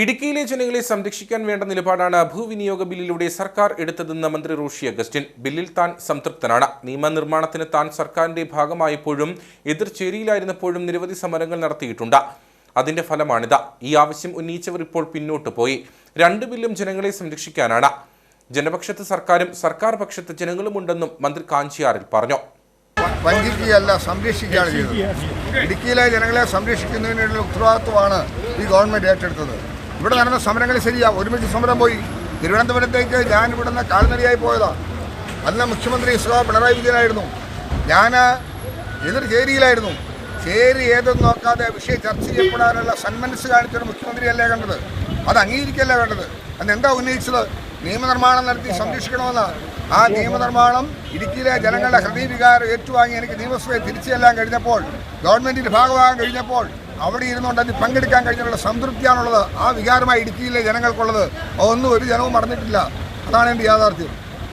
ഇടുക്കിയിലെ ജനങ്ങളെ സംരക്ഷിക്കാൻ വേണ്ട നിലപാടാണ് ഭൂവിനിയോഗ ബില്ലിലൂടെ സർക്കാർ എടുത്തതെന്ന് മന്ത്രി റോഷി അഗസ്റ്റിൻ. ബില്ലിൽ താൻ സംതൃപ്തനാണ്. നിയമനിർമ്മാണത്തിന് താൻ സർക്കാരിന്റെ ഭാഗമായപ്പോഴും എതിർചേരിയിലായിരുന്നപ്പോഴും നിരവധി സമരങ്ങൾ നടത്തിയിട്ടുണ്ട്. അതിന്റെ ഫലമാണിത്. ഈ ആവശ്യം ഉന്നയിച്ചവർ ഇപ്പോൾ പിന്നോട്ട് പോയി. രണ്ട് ബില്ലും ജനങ്ങളെ സംരക്ഷിക്കാനാണ്. ജനപക്ഷത്ത് സർക്കാരും സർക്കാർ പക്ഷത്ത് ജനങ്ങളുമുണ്ടെന്നും മന്ത്രി കാഞ്ചിയാറിൽ പറഞ്ഞു. വഞ്ചിക്കുകയല്ല സംരക്ഷിക്കുകയാണ് ചെയ്തത്. ഇടുക്കിയിലെ ജനങ്ങളെ സംരക്ഷിക്കുന്നതിനുള്ള ഉത്തരവാദിത്വമാണ് ഈ ഗവൺമെന്റ് ഏറ്റെടുത്തത്. ഇവിടെ നടന്ന സമരങ്ങൾ ശരിയാ. ഒരുമിച്ച് സമരം പോയി. തിരുവനന്തപുരത്തേക്ക് ഞാൻ ഇവിടുന്ന് കാൽനടിയായി പോയതാണ് അന്ന് മുഖ്യമന്ത്രി സുഖ പിണറായി വിജയനായിരുന്നു. ഞാൻ എതിർ ചേരിയിലായിരുന്നു. ചേരി ഏതെന്ന് നോക്കാതെ വിഷയം ചർച്ച ചെയ്യപ്പെടാനുള്ള സന്മനസ് കാണിച്ചൊരു മുഖ്യമന്ത്രിയല്ലേ കണ്ടത്? അത് അംഗീകരിക്കല്ല വേണ്ടത് അന്ന് എന്താ ഉന്നയിച്ചത്? നിയമനിർമ്മാണം നടത്തി സംരക്ഷിക്കണമെന്ന്. ആ നിയമനിർമ്മാണം ഇടുക്കിയിലെ ജനങ്ങളുടെ ഹൃദയവികാരം ഏറ്റുവാങ്ങി എനിക്ക് നിയമസഭയെ തിരിച്ചു ചെല്ലാൻ കഴിഞ്ഞപ്പോൾ ഗവൺമെന്റിന്റെ ഭാഗമാകാൻ കഴിഞ്ഞപ്പോൾ അവിടെ ഇരുന്നുകൊണ്ട് അതിൽ പങ്കെടുക്കാൻ കഴിഞ്ഞുള്ള സംതൃപ്തിയാണുള്ളത്. ആ വികാരമായി ഇടുക്കിയിലെ ജനങ്ങൾക്കുള്ളത്. അതൊന്നും ഒരു ജനവും മറന്നിട്ടില്ല. അതാണ് എന്റെ യാഥാർത്ഥ്യം.